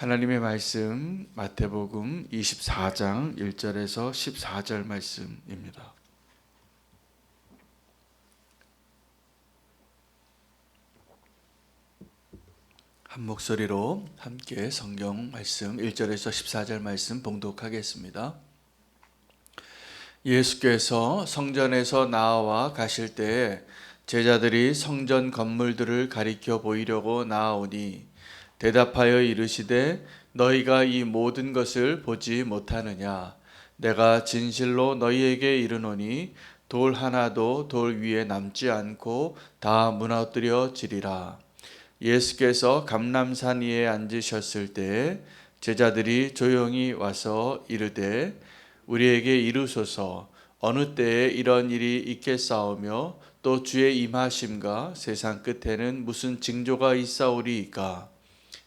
하나님의 말씀 마태복음 24장 1절에서 14절 말씀입니다. 한 목소리로 함께 성경 말씀 1절에서 14절 말씀 봉독하겠습니다. 예수께서 성전에서 나와 가실 때에 제자들이 성전 건물들을 가리켜 보이려고 나아오니 대답하여 이르시되 너희가 이 모든 것을 보지 못하느냐? 내가 진실로 너희에게 이르노니 돌 하나도 돌 위에 남지 않고 다 무너뜨려지리라. 예수께서 감람산 위에 앉으셨을 때에 제자들이 조용히 와서 이르되 우리에게 이르소서. 어느 때에 이런 일이 있겠사오며 또 주의 임하심과 세상 끝에는 무슨 징조가 있사오리이까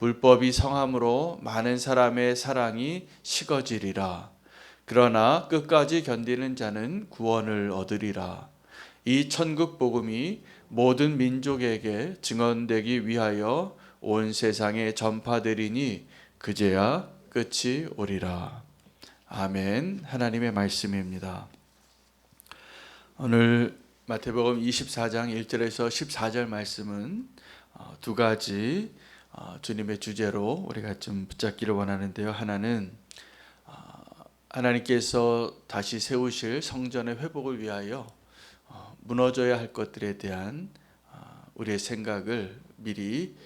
불법이 성함으로 많은 사람의 사랑이 식어지리라. 그러나 끝까지 견디는 자는 구원을 얻으리라. 이 천국 복음이 모든 민족에게 증언되기 위하여 온 세상에 전파되리니 그제야 끝이 오리라. 아멘. 하나님의 말씀입니다. 오늘 마태복음 24장 1절에서 14절 말씀은 어, 두 가지 어, 주님의 주제로 우리가 좀 붙잡기를 원하는데요. 하나는 어, 하나님께서 다시 세우실 성전의 회복을 위하여 무너져야 할 것들에 대한 우리의 생각을 미리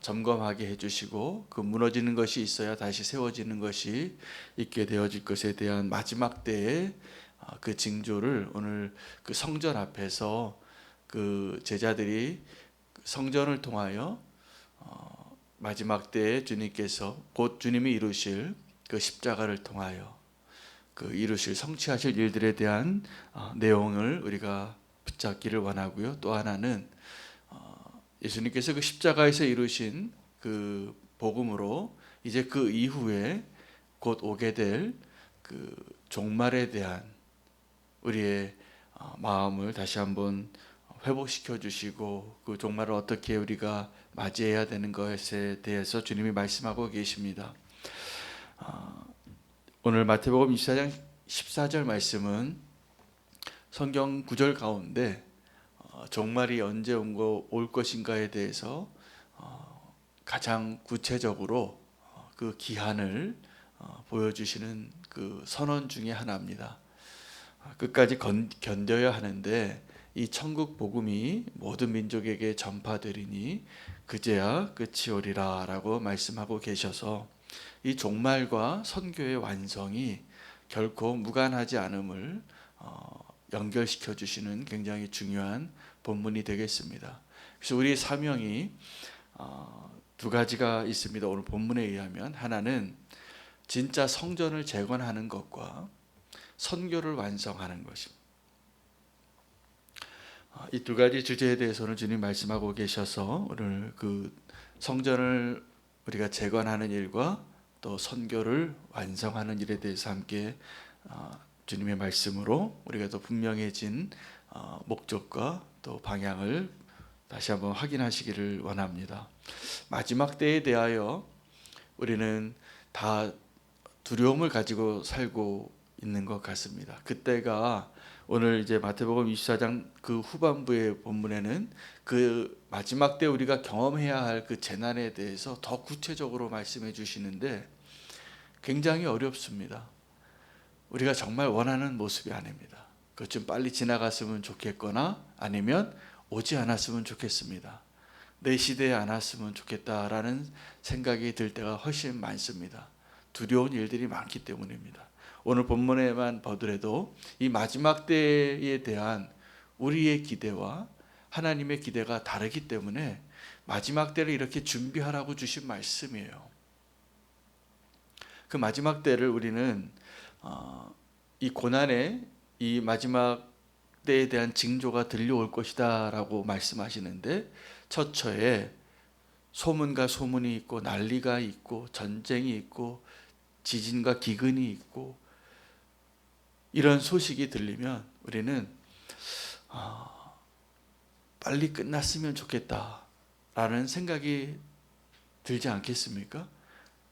점검하게 해주시고 그 무너지는 것이 있어야 다시 세워지는 것이 있게 되어질 것에 대한 마지막 때의 그 징조를 오늘 그 성전 앞에서 그 제자들이 성전을 통하여 마지막 때에 주님께서 곧 주님이 이루실 그 십자가를 통하여 그 이루실 성취하실 일들에 대한 내용을 우리가 붙잡기를 원하고요. 또 하나는 어, 예수님께서 그 십자가에서 이루신 그 복음으로 이제 그 이후에 곧 오게 될 그 종말에 대한 우리의 어, 마음을 다시 한번 회복시켜 주시고 그 종말을 어떻게 우리가 맞이해야 되는 것에 대해서 주님이 말씀하고 계십니다. 어, 오늘 마태복음 24장 14절 말씀은 성경 구절 가운데 어, 종말이 언제 올 것인가에 대해서 어, 가장 구체적으로 어, 그 기한을 보여주시는 그 선언 중의 하나입니다. 끝까지 견뎌야 하는데 이 천국 복음이 모든 민족에게 전파되리니 그제야 끝이 오리라라고 말씀하고 계셔서 이 종말과 선교의 완성이 결코 무관하지 않음을 연결시켜 주시는 굉장히 중요한 본문이 되겠습니다. 그래서 우리 사명이 어, 두 가지가 있습니다. 오늘 본문에 의하면 하나는 진짜 성전을 재건하는 것과 선교를 완성하는 것입니다. 어, 이두 가지 주제에 대해서는 주님 말씀하고 계셔서 오늘 그 성전을 우리가 재건하는 일과 또 선교를 완성하는 일에 대해서 함께 어, 주님의 말씀으로 우리가 더 분명해진 어, 목적과 또 방향을 다시 한번 확인하시기를 원합니다. 마지막 때에 대하여 우리는 다 두려움을 가지고 살고 있는 것 같습니다. 그때가 오늘 이제 마태복음 24장 그 후반부의 본문에는 그 마지막 때 우리가 경험해야 할 그 재난에 대해서 더 구체적으로 말씀해 주시는데 굉장히 어렵습니다. 우리가 정말 원하는 모습이 아닙니다. 그것 좀 빨리 지나갔으면 좋겠거나 아니면 오지 않았으면 좋겠습니다. 내 시대에 안 왔으면 좋겠다라는 생각이 들 때가 훨씬 많습니다. 두려운 일들이 많기 때문입니다. 오늘 본문에만 보더라도 이 마지막 때에 대한 우리의 기대와 하나님의 기대가 다르기 때문에 마지막 때를 이렇게 준비하라고 주신 말씀이에요. 그 마지막 때를 우리는 어, 이 고난의 이 마지막 때에 대한 징조가 들려올 것이다라고 말씀하시는데 처처에 소문과 소문이 있고 난리가 있고 전쟁이 있고 지진과 기근이 있고 이런 소식이 들리면 우리는 아, 빨리 끝났으면 좋겠다라는 생각이 들지 않겠습니까?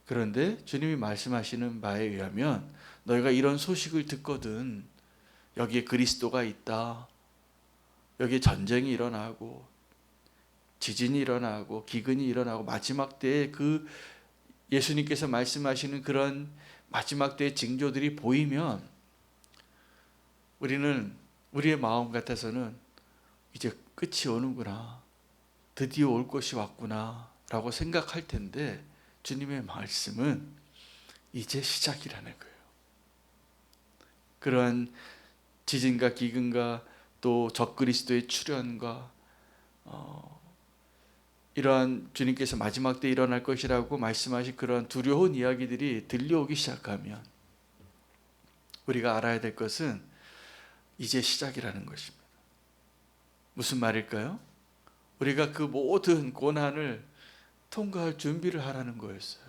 그런데 주님이 말씀하시는 바에 의하면 너희가 이런 소식을 듣거든 여기에 그리스도가 있다. 여기에 전쟁이 일어나고 지진이 일어나고 기근이 일어나고 마지막 때에 그 예수님께서 말씀하시는 그런 마지막 때의 징조들이 보이면 우리는 우리의 마음 같아서는 이제 끝이 오는구나. 드디어 올 것이 왔구나. 라고 생각할 텐데 주님의 말씀은 이제 시작이라는 거예요. 그러한 지진과 기근과 또 적그리스도의 출현과 어, 이러한 주님께서 마지막 때 일어날 것이라고 말씀하신 그런 두려운 이야기들이 들려오기 시작하면 우리가 알아야 될 것은 이제 시작이라는 것입니다. 무슨 말일까요? 우리가 그 모든 고난을 통과할 준비를 하라는 거였어요.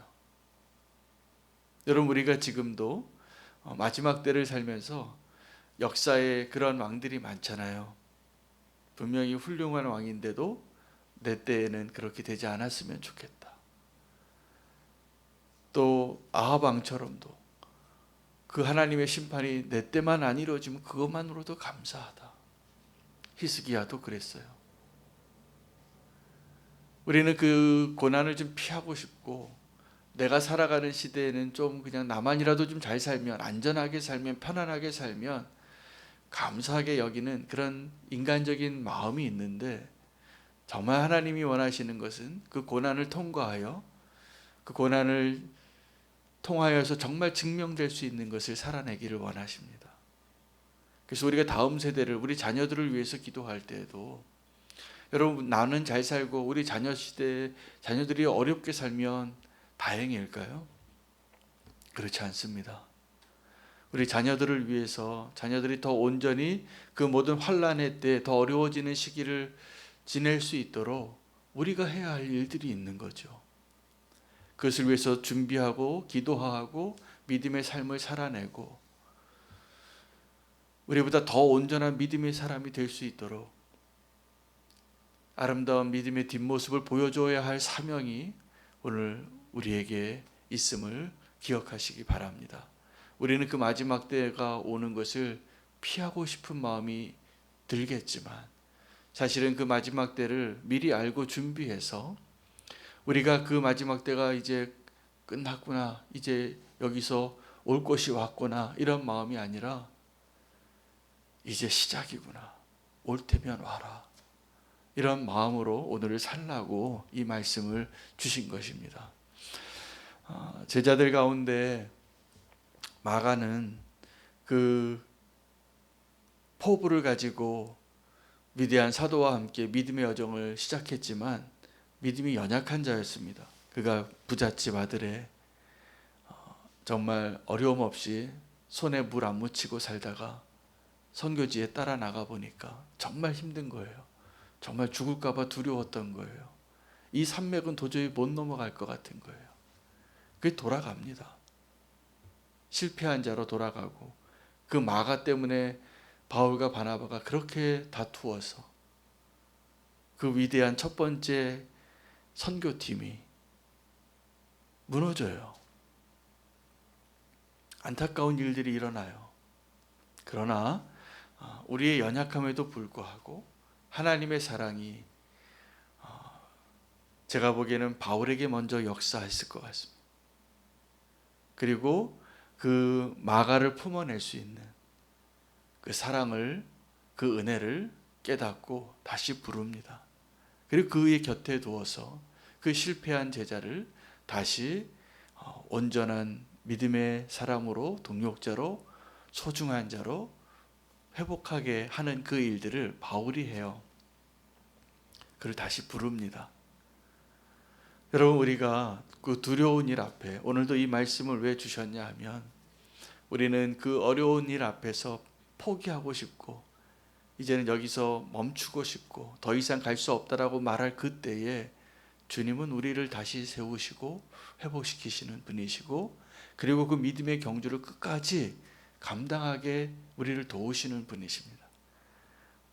여러분 우리가 지금도 어, 마지막 때를 살면서 역사에 그런 왕들이 많잖아요. 분명히 훌륭한 왕인데도 내 때에는 그렇게 되지 않았으면 좋겠다. 또 아합 왕처럼도 그 하나님의 심판이 내 때만 안 이루어지면 그것만으로도 감사하다. 히스기야도 그랬어요. 우리는 그 고난을 좀 피하고 싶고 내가 살아가는 시대에는 좀 그냥 나만이라도 좀 잘 살면 안전하게 살면 편안하게 살면 감사하게 여기는 그런 인간적인 마음이 있는데 정말 하나님이 원하시는 것은 그 고난을 통과하여 그 고난을 통하여서 정말 증명될 수 있는 것을 살아내기를 원하십니다. 그래서 우리가 다음 세대를 우리 자녀들을 위해서 기도할 때에도 여러분 나는 잘 살고 우리 자녀 시대 자녀들이 어렵게 살면 다행일까요? 그렇지 않습니다. 우리 자녀들을 위해서 자녀들이 더 온전히 그 모든 환란의 때 더 어려워지는 시기를 지낼 수 있도록 우리가 해야 할 일들이 있는 거죠. 그것을 위해서 준비하고 기도하고 믿음의 삶을 살아내고 우리보다 더 온전한 믿음의 사람이 될 수 있도록 아름다운 믿음의 뒷모습을 보여줘야 할 사명이 오늘 우리에게 있음을 기억하시기 바랍니다. 우리는 그 마지막 때가 오는 것을 피하고 싶은 마음이 들겠지만 사실은 그 마지막 때를 미리 알고 준비해서 우리가 그 마지막 때가 이제 끝났구나. 이제 여기서 올 것이 왔구나. 이런 마음이 아니라 이제 시작이구나. 올 테면 와라. 이런 마음으로 오늘을 살라고 이 말씀을 주신 것입니다. 아, 제자들 가운데 마가는 그 포부를 가지고 위대한 사도와 함께 믿음의 여정을 시작했지만 믿음이 연약한 자였습니다. 그가 부잣집 아들의 어, 정말 어려움 없이 손에 물 안 묻히고 살다가 선교지에 따라 나가 보니까 정말 힘든 거예요. 정말 죽을까봐 두려웠던 거예요. 이 산맥은 도저히 못 넘어갈 것 같은 거예요. 그게 돌아갑니다. 실패한 자로 돌아가고 그 마가 때문에 바울과 바나바가 그렇게 다투어서 그 위대한 첫 번째 선교팀이 무너져요. 안타까운 일들이 일어나요. 그러나 아, 우리의 연약함에도 불구하고 하나님의 사랑이 아, 제가 보기에는 바울에게 먼저 역사했을 것 같습니다. 그리고 그 마가를 품어낼 수 있는 그 사랑을 그 은혜를 깨닫고 다시 부릅니다. 그리고 그의 곁에 두어서 그 실패한 제자를 다시 어, 온전한 믿음의 사람으로 동력자로 소중한 자로 회복하게 하는 그 일들을 바울이 해요. 그를 다시 부릅니다. 여러분 우리가 그 두려운 일 앞에 오늘도 이 말씀을 왜 주셨냐 하면 우리는 그 어려운 일 앞에서 포기하고 싶고 이제는 여기서 멈추고 싶고 더 이상 갈 수 없다라고 말할 그때에 주님은 우리를 다시 세우시고 회복시키시는 분이시고 그리고 그 믿음의 경주를 끝까지 감당하게 우리를 도우시는 분이십니다.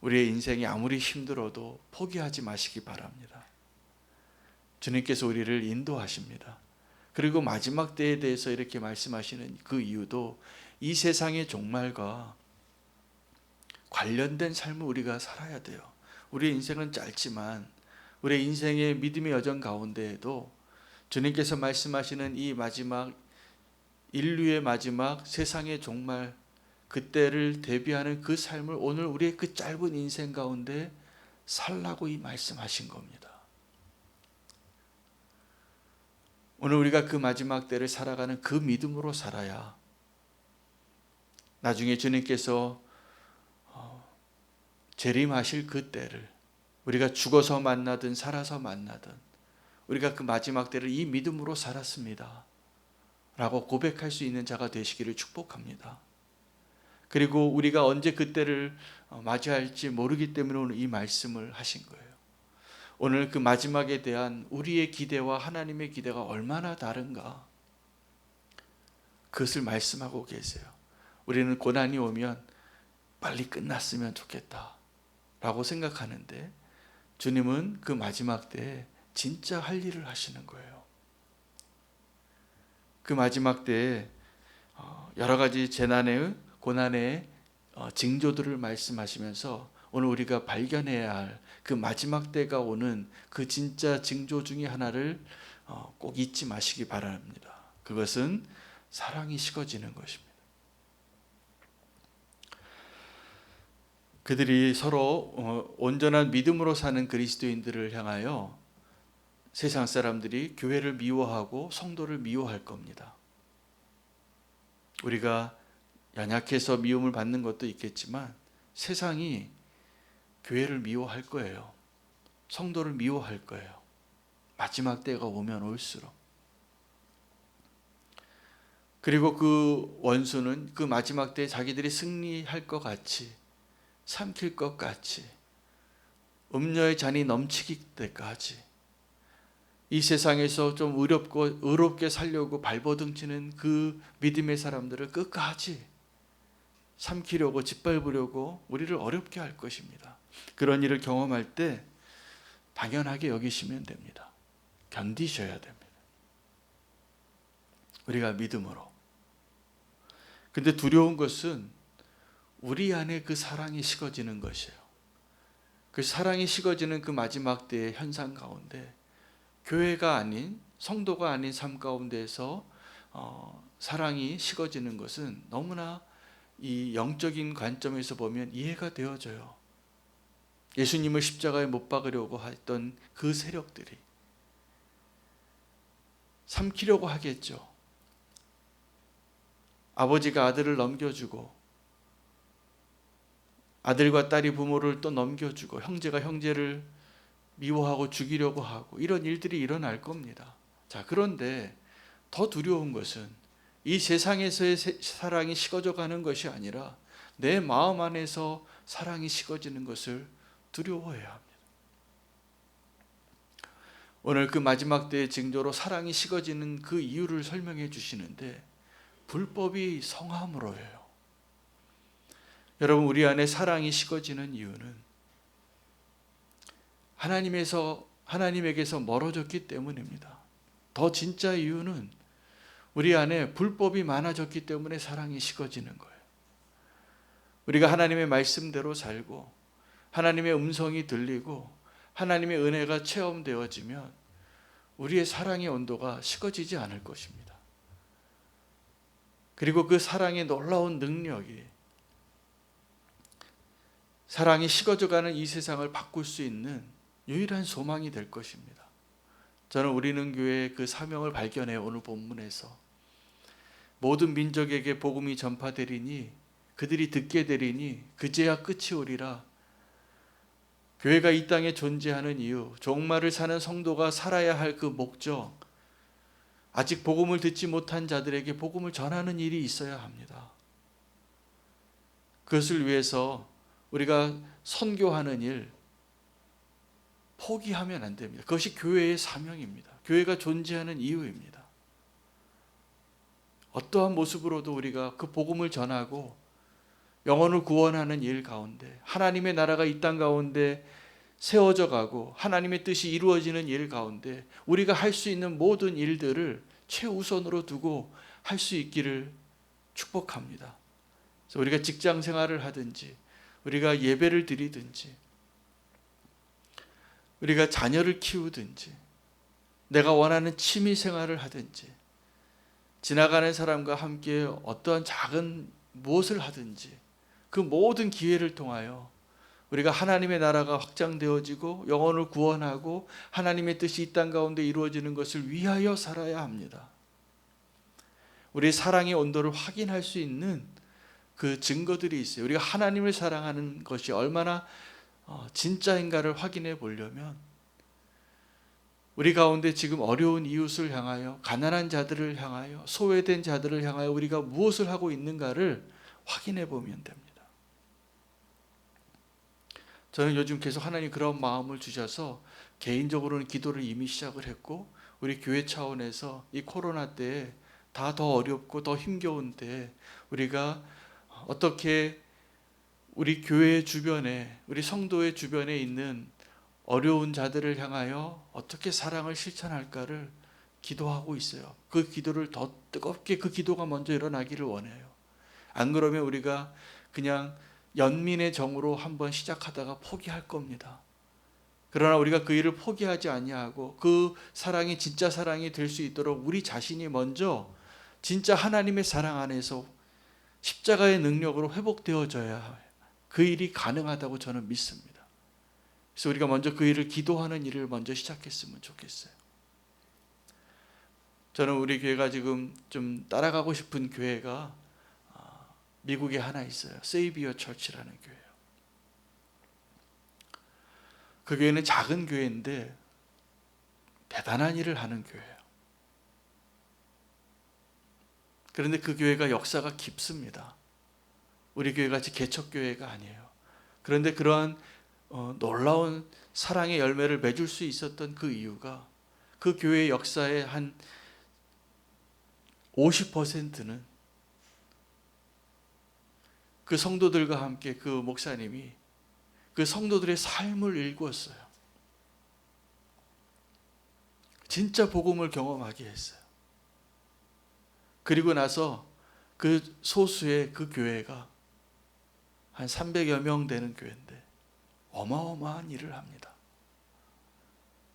우리의 인생이 아무리 힘들어도 포기하지 마시기 바랍니다. 주님께서 우리를 인도하십니다. 그리고 마지막 때에 대해서 이렇게 말씀하시는 그 이유도 이 세상의 종말과 관련된 삶을 우리가 살아야 돼요. 우리의 인생은 짧지만 우리의 인생의 믿음의 여정 가운데에도 주님께서 말씀하시는 이 마지막 인류의 마지막 세상의 종말 그때를 대비하는 그 삶을 오늘 우리의 그 짧은 인생 가운데 살라고 이 말씀하신 겁니다. 오늘 우리가 그 마지막 때를 살아가는 그 믿음으로 살아야 나중에 주님께서 어, 재림하실 그 때를 우리가 죽어서 만나든 살아서 만나든 우리가 그 마지막 때를 이 믿음으로 살았습니다. 라고 고백할 수 있는 자가 되시기를 축복합니다. 그리고 우리가 언제 그때를 어, 맞이할지 모르기 때문에 오늘 이 말씀을 하신 거예요. 오늘 그 마지막에 대한 우리의 기대와 하나님의 기대가 얼마나 다른가? 그것을 말씀하고 계세요. 우리는 고난이 오면 빨리 끝났으면 좋겠다. 라고 생각하는데 주님은 그 마지막 때에 진짜 할 일을 하시는 거예요. 그 마지막 때에 어, 여러 가지 재난의 고난의 어, 징조들을 말씀하시면서 오늘 우리가 발견해야 할 그 마지막 때가 오는 그 진짜 징조 중의 하나를 어, 꼭 잊지 마시기 바랍니다. 그것은 사랑이 식어지는 것입니다. 그들이 서로 온전한 믿음으로 사는 그리스도인들을 향하여 세상 사람들이 교회를 미워하고 성도를 미워할 겁니다. 우리가 연약해서 미움을 받는 것도 있겠지만 세상이 교회를 미워할 거예요. 성도를 미워할 거예요. 마지막 때가 오면 올수록. 그리고 그 원수는 그 마지막 때 자기들이 승리할 것 같이 삼킬 것 같이 음료의 잔이 넘치기 때까지 이 세상에서 좀 의롭고 의롭게 살려고 발버둥치는 그 믿음의 사람들을 끝까지 삼키려고 짓밟으려고 우리를 어렵게 할 것입니다. 그런 일을 경험할 때 당연하게 여기시면 됩니다. 견디셔야 됩니다. 우리가 믿음으로. 근데 두려운 것은 우리 안에 그 사랑이 식어지는 것이에요. 그 사랑이 식어지는 그 마지막 때의 현상 가운데 교회가 아닌 성도가 아닌 삶 가운데서 어, 사랑이 식어지는 것은 너무나 이 영적인 관점에서 보면 이해가 되어져요. 예수님을 십자가에 못 박으려고 했던 그 세력들이 삼키려고 하겠죠. 아버지가 아들을 넘겨주고 아들과 딸이 부모를 또 넘겨주고 형제가 형제를 미워하고 죽이려고 하고 이런 일들이 일어날 겁니다. 자, 그런데 더 두려운 것은 이 세상에서의 사랑이 식어져 가는 것이 아니라 내 마음 안에서 사랑이 식어지는 것을 두려워해야 합니다. 오늘 그 마지막 때의 징조로 사랑이 식어지는 그 이유를 설명해 주시는데 불법이 성함으로예요. 여러분 우리 안에 사랑이 식어지는 이유는 하나님에서 하나님에게서 멀어졌기 때문입니다. 더 진짜 이유는 우리 안에 불법이 많아졌기 때문에 사랑이 식어지는 거예요. 우리가 하나님의 말씀대로 살고 하나님의 음성이 들리고 하나님의 은혜가 체험되어지면 우리의 사랑의 온도가 식어지지 않을 것입니다. 그리고 그 사랑의 놀라운 능력이 사랑이 식어져가는 이 세상을 바꿀 수 있는 유일한 소망이 될 것입니다. 저는 우리는 교회의 그 사명을 발견해 오늘 본문에서 모든 민족에게 복음이 전파되리니 그들이 듣게 되리니 그제야 끝이 오리라. 교회가 이 땅에 존재하는 이유, 종말을 사는 성도가 살아야 할 그 목적, 아직 복음을 듣지 못한 자들에게 복음을 전하는 일이 있어야 합니다. 그것을 위해서 우리가 선교하는 일 포기하면 안 됩니다. 그것이 교회의 사명입니다. 교회가 존재하는 이유입니다. 어떠한 모습으로도 우리가 그 복음을 전하고 영혼을 구원하는 일 가운데 하나님의 나라가 이 땅 가운데 세워져 가고 하나님의 뜻이 이루어지는 일 가운데 우리가 할 수 있는 모든 일들을 최우선으로 두고 할 수 있기를 축복합니다. 그래서 우리가 직장 생활을 하든지 우리가 예배를 드리든지 우리가 자녀를 키우든지 내가 원하는 취미 생활을 하든지 지나가는 사람과 함께 어떠한 작은 무엇을 하든지 그 모든 기회를 통하여 우리가 하나님의 나라가 확장되어지고 영혼을 구원하고 하나님의 뜻이 이 땅 가운데 이루어지는 것을 위하여 살아야 합니다. 우리 사랑의 온도를 확인할 수 있는 그 증거들이 있어요. 우리가 하나님을 사랑하는 것이 얼마나 어, 진짜인가를 확인해 보려면 우리 가운데 지금 어려운 이웃을 향하여 가난한 자들을 향하여 소외된 자들을 향하여 우리가 무엇을 하고 있는가를 확인해 보면 됩니다. 저는 요즘 계속 하나님 그런 마음을 주셔서 개인적으로는 기도를 이미 시작을 했고 우리 교회 차원에서 이 코로나 때에 다 더 어렵고 더 힘겨운 때 우리가 어떻게 우리 교회 주변에 우리 성도의 주변에 있는 어려운 자들을 향하여 어떻게 사랑을 실천할까를 기도하고 있어요. 그 기도를 더 뜨겁게 그 기도가 먼저 일어나기를 원해요. 안 그러면 우리가 그냥 연민의 정으로 한번 시작하다가 포기할 겁니다. 그러나 우리가 그 일을 포기하지 아니하고 그 사랑이 진짜 사랑이 될 수 있도록 우리 자신이 먼저 진짜 하나님의 사랑 안에서 십자가의 능력으로 회복되어져야. 그 일이 가능하다고 저는 믿습니다. 그래서 우리가 먼저 그 일을 기도하는 일을 먼저 시작했으면 좋겠어요. 저는 우리 교회가 지금 좀 따라가고 싶은 교회가 아, 미국에 하나 있어요. 세이비어 처치라는 교회예요. 그 교회는 작은 교회인데 대단한 일을 하는 교회예요. 그런데 그 교회가 역사가 깊습니다. 우리 교회 같이 개척 교회가 아니에요. 그런데 그러한 어, 놀라운 사랑의 열매를 맺을 수 있었던 그 이유가 그 교회의 역사의 한 50%는 그 성도들과 함께 그 목사님이 그 성도들의 삶을 일구었어요. 진짜 복음을 경험하게 했어요. 그리고 나서 그 소수의 그 교회가 한 300여 명 되는 교회인데 어마어마한 일을 합니다.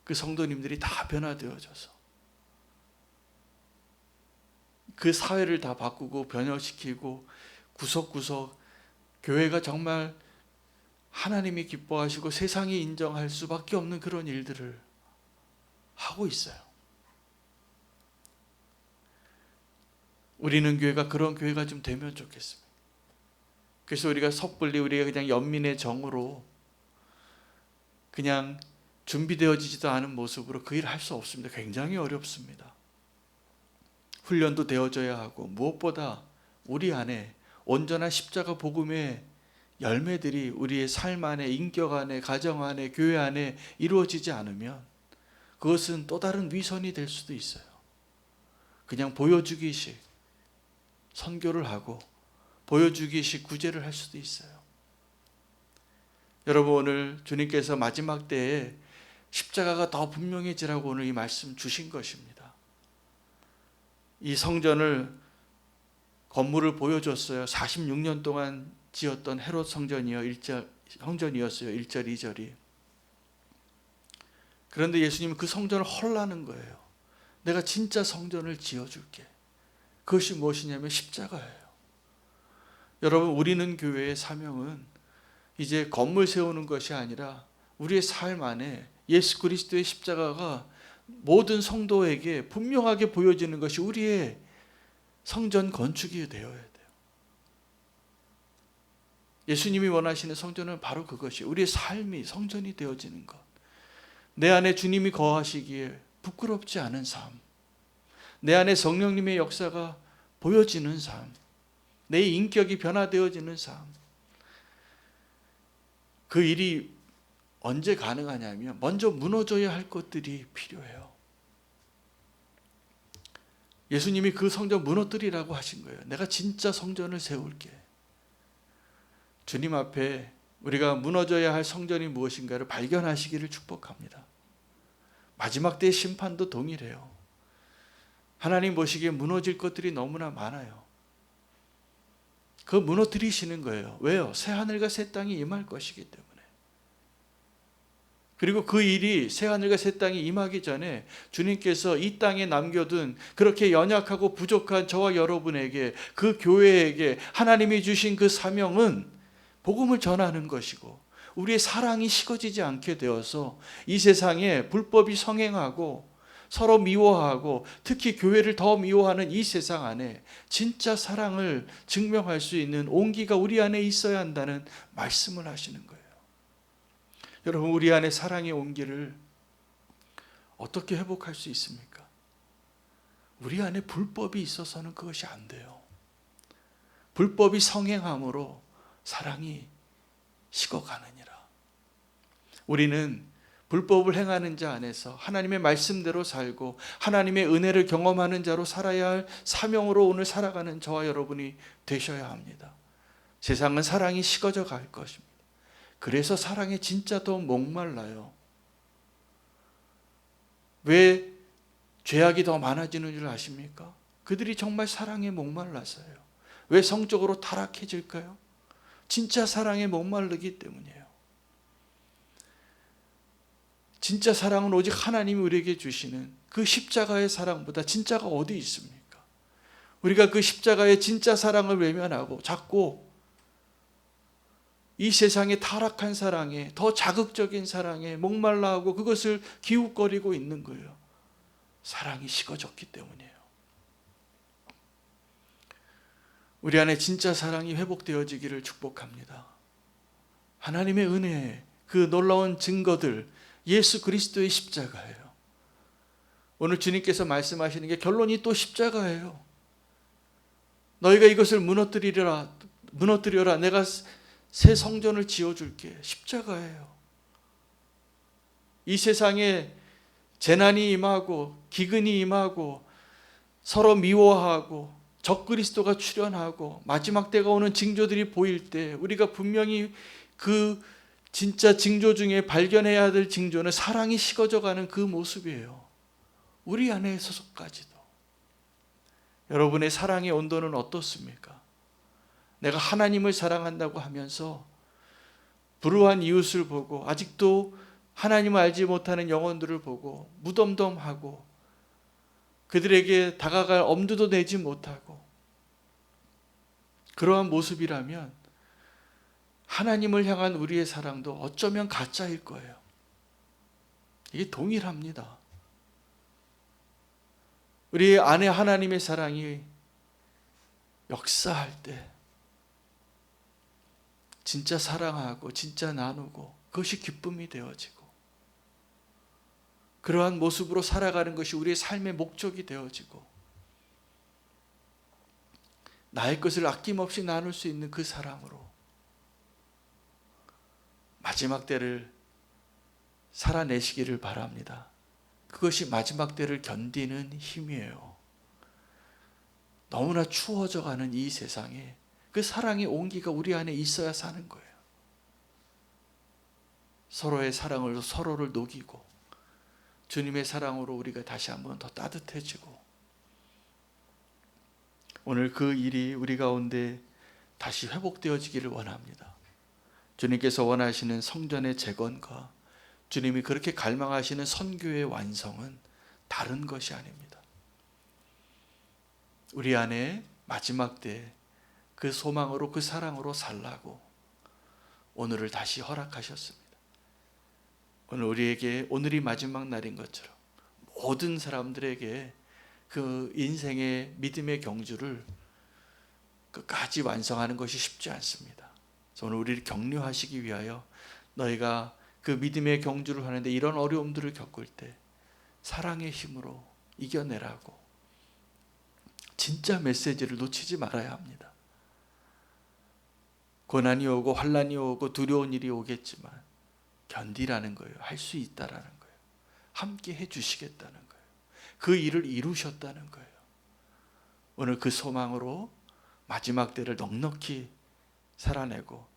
그 성도님들이 다 변화되어져서 그 사회를 다 바꾸고 변혁시키고 구석구석 교회가 정말 하나님이 기뻐하시고 세상이 인정할 수밖에 없는 그런 일들을 하고 있어요. 우리는 교회가 그런 교회가 좀 되면 좋겠습니다. 그래서 우리가 섣불리 우리가 그냥 연민의 정으로 그냥 준비되어지지도 않은 모습으로 그 일을 할 수 없습니다. 굉장히 어렵습니다. 훈련도 되어져야 하고 무엇보다 우리 안에 온전한 십자가 복음의 열매들이 우리의 삶 안에 인격 안에 가정 안에 교회 안에 이루어지지 않으면 그것은 또 다른 위선이 될 수도 있어요. 그냥 보여주기식 선교를 하고 보여주기식 구제를 할 수도 있어요. 여러분 오늘 주님께서 마지막 때에 십자가가 더 분명해지라고 오늘 이 말씀 주신 것입니다. 이 성전을 건물을 보여줬어요. 46년 동안 지었던 헤롯 성전이요. 1절 성전이었어요. 1절 2절이. 그런데 예수님은 그 성전을 헐라는 거예요. 내가 진짜 성전을 지어 줄게. 그것이 무엇이냐면 십자가예요. 여러분, 우리는 교회의 사명은 이제 건물 세우는 것이 아니라 우리의 삶 안에 예수 그리스도의 십자가가 모든 성도에게 분명하게 보여지는 것이 우리의 성전 건축이 되어야 돼요. 예수님이 원하시는 성전은 바로 그것이 우리의 삶이 성전이 되어지는 것. 내 안에 주님이 거하시기에 부끄럽지 않은 삶. 내 안에 성령님의 역사가 보여지는 삶. 내 인격이 변화되어지는 삶. 그 일이 언제 가능하냐면 먼저 무너져야 할 것들이 필요해요. 예수님이 그 성전 무너뜨리라고 하신 거예요. 내가 진짜 성전을 세울게. 주님 앞에 우리가 무너져야 할 성전이 무엇인가를 발견하시기를 축복합니다. 마지막 때의 심판도 동일해요. 하나님 보시기에 무너질 것들이 너무나 많아요. 그 무너뜨리시는 거예요. 왜요? 새 하늘과 새 땅이 임할 것이기 때문에. 그리고 그 일이 새 하늘과 새 땅이 임하기 전에 주님께서 이 땅에 남겨둔 그렇게 연약하고 부족한 저와 여러분에게 그 교회에게 하나님이 주신 그 사명은 복음을 전하는 것이고 우리의 사랑이 식어지지 않게 되어서 이 세상에 불법이 성행하고 서로 미워하고 특히 교회를 더 미워하는 이 세상 안에 진짜 사랑을 증명할 수 있는 온기가 우리 안에 있어야 한다는 말씀을 하시는 거예요. 여러분 우리 안에 사랑의 온기를 어떻게 회복할 수 있습니까? 우리 안에 불법이 있어서는 그것이 안 돼요. 불법이 성행함으로 사랑이 식어가느니라. 우리는 불법을 행하는 자 안에서 하나님의 말씀대로 살고 하나님의 은혜를 경험하는 자로 살아야 할 사명으로 오늘 살아가는 저와 여러분이 되셔야 합니다. 세상은 사랑이 식어져 갈 것입니다. 그래서 사랑에 진짜 더 목말라요. 왜 죄악이 더 많아지는 줄 아십니까? 그들이 정말 사랑에 목말라서요. 왜 성적으로 타락해질까요? 진짜 사랑에 목마르기 때문이에요. 진짜 사랑은 오직 하나님이 우리에게 주시는 그 십자가의 사랑보다 진짜가 어디 있습니까? 우리가 그 십자가의 진짜 사랑을 외면하고 자꾸 이 세상의 타락한 사랑에 더 자극적인 사랑에 목말라 하고 그것을 기웃거리고 있는 거예요. 사랑이 식어졌기 때문이에요. 우리 안에 진짜 사랑이 회복되어지기를 축복합니다. 하나님의 은혜, 그 놀라운 증거들, 예수 그리스도의 십자가예요. 오늘 주님께서 말씀하시는 게 결론이 또 십자가예요. 너희가 이것을 무너뜨리라, 무너뜨려라. 내가 새 성전을 지어 줄게. 십자가예요. 이 세상에 재난이 임하고 기근이 임하고 서로 미워하고 적그리스도가 출현하고 마지막 때가 오는 징조들이 보일 때 우리가 분명히 그 진짜 징조 중에 발견해야 될 징조는 사랑이 식어져 가는 그 모습이에요. 우리 안에서까지도. 여러분의 사랑의 온도는 어떻습니까? 내가 하나님을 사랑한다고 하면서 불우한 이웃을 보고 아직도 하나님을 알지 못하는 영혼들을 보고 무덤덤하고 그들에게 다가갈 엄두도 내지 못하고 그러한 모습이라면 하나님을 향한 우리의 사랑도 어쩌면 가짜일 거예요. 이게 동일합니다. 우리 안에 하나님의 사랑이 역사할 때 진짜 사랑하고 진짜 나누고 그것이 기쁨이 되어지고 그러한 모습으로 살아가는 것이 우리의 삶의 목적이 되어지고 나의 것을 아낌없이 나눌 수 있는 그 사랑으로 마지막 때를 살아내시기를 바랍니다. 그것이 마지막 때를 견디는 힘이에요. 너무나 추워져 가는 이 세상에 그 사랑의 온기가 우리 안에 있어야 사는 거예요. 서로의 사랑을 서로를 녹이고 주님의 사랑으로 우리가 다시 한번 더 따뜻해지고 오늘 그 일이 우리 가운데 다시 회복되어지기를 원합니다. 주님께서 원하시는 성전의 재건과 주님이 그렇게 갈망하시는 선교의 완성은 다른 것이 아닙니다. 우리 안에 마지막 때그 소망으로 그 사랑으로 살라고 오늘을 다시 허락하셨습니다. 오늘 우리에게 오늘이 마지막 날인 것처럼 모든 사람들에게 그 인생의 믿음의 경주를 끝까지 완성하는 것이 쉽지 않습니다. 오늘 우리를 격려하시기 위하여 너희가 그 믿음의 경주를 하는데 이런 어려움들을 겪을 때 사랑의 힘으로 이겨내라고 진짜 메시지를 놓치지 말아야 합니다. 고난이 오고 환란이 오고 두려운 일이 오겠지만 견디라는 거예요. 할 수 있다라는 거예요. 함께 해 주시겠다는 거예요. 그 일을 이루셨다는 거예요. 오늘 그 소망으로 마지막 때를 넉넉히 살아내고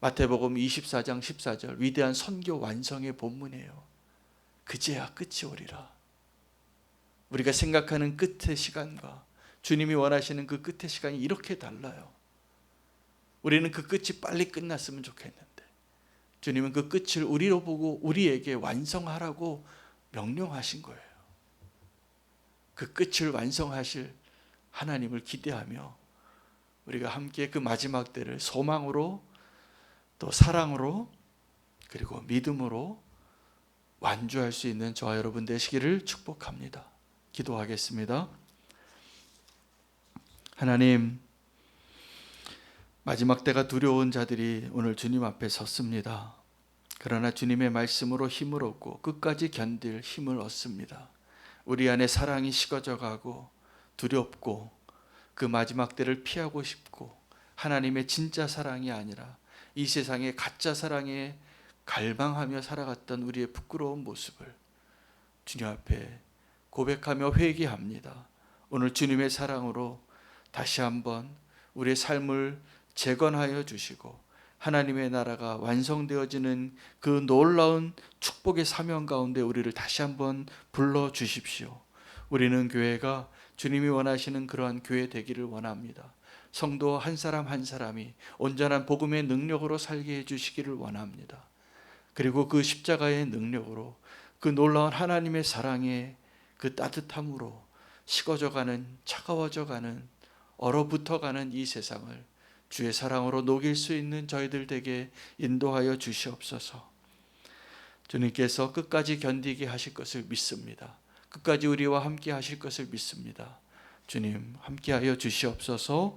마태복음 24장 14절 위대한 선교 완성의 본문이에요. 그제야 끝이 오리라. 우리가 생각하는 끝의 시간과 주님이 원하시는 그 끝의 시간이 이렇게 달라요. 우리는 그 끝이 빨리 끝났으면 좋겠는데 주님은 그 끝을 우리로 보고 우리에게 완성하라고 명령하신 거예요. 그 끝을 완성하실 하나님을 기대하며 우리가 함께 그 마지막 때를 소망으로 또 사랑으로 그리고 믿음으로 완주할 수 있는 저와 여러분 되시기를 축복합니다. 기도하겠습니다. 하나님, 마지막 때가 두려운 자들이 오늘 주님 앞에 섰습니다. 그러나 주님의 말씀으로 힘을 얻고 끝까지 견딜 힘을 얻습니다. 우리 안에 사랑이 식어져 가고 두렵고 그 마지막 때를 피하고 싶고 하나님의 진짜 사랑이 아니라 이 세상의 가짜 사랑에 갈망하며 살아갔던 우리의 부끄러운 모습을 주님 앞에 고백하며 회개합니다. 오늘 주님의 사랑으로 다시 한번 우리의 삶을 재건하여 주시고 하나님의 나라가 완성되어지는 그 놀라운 축복의 사명 가운데 우리를 다시 한번 불러 주십시오. 우리는 교회가 주님이 원하시는 그러한 교회 되기를 원합니다. 성도 한 사람 한 사람이 온전한 복음의 능력으로 살게 해 주시기를 원합니다. 그리고 그 십자가의 능력으로 그 놀라운 하나님의 사랑의 그 따뜻함으로 식어져 가는 차가워져 가는 얼어붙어 가는 이 세상을 주의 사랑으로 녹일 수 있는 저희들 되게 인도하여 주시옵소서. 주님께서 끝까지 견디게 하실 것을 믿습니다. 끝까지 우리와 함께 하실 것을 믿습니다. 주님 함께하여 주시옵소서.